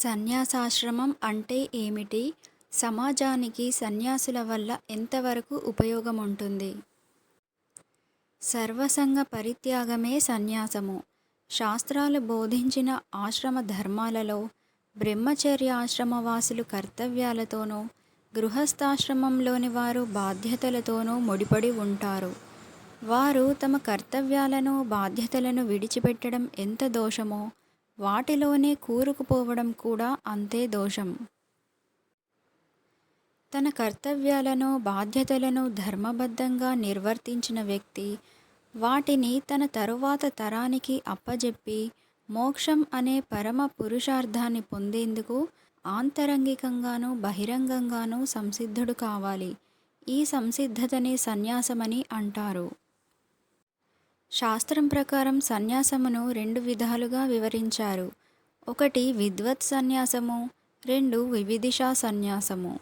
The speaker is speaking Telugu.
సన్యాసాశ్రమం అంటే ఏమిటి? సమాజానికి సన్యాసుల వల్ల ఎంతవరకు ఉపయోగం ఉంటుంది సర్వసంగ పరిత్యాగమే సన్యాసము. శాస్త్రాలు బోధించిన ఆశ్రమ ధర్మాలలో బ్రహ్మచర్య ఆశ్రమవాసులు కర్తవ్యాలతోనూ గృహస్థాశ్రమంలోని వారు బాధ్యతలతోనూ ముడిపడి ఉంటారు. వారు తమ కర్తవ్యాలను బాధ్యతలను విడిచిపెట్టడం ఎంత దోషమో వాటిలోనే కూరుకుపోవడం కూడా అంతే దోషం. తన కర్తవ్యాలను బాధ్యతలను ధర్మబద్ధంగా నిర్వర్తించిన వ్యక్తి వాటిని తన తరువాత తరానికి అప్పజెప్పి మోక్షం అనే పరమ పురుషార్థాన్ని పొందేందుకు ఆంతరంగికంగానూ బహిరంగంగానూ సంసిద్ధుడు కావాలి. ఈ సంసిద్ధతనే సన్యాసమని అంటారు. శాస్త్రం ప్రకారం సన్యాసమును రెండు విధాలుగా వివరించారు. ఒకటి విద్వత్ సన్యాసము రెండు వివిధిషా సన్యాసము.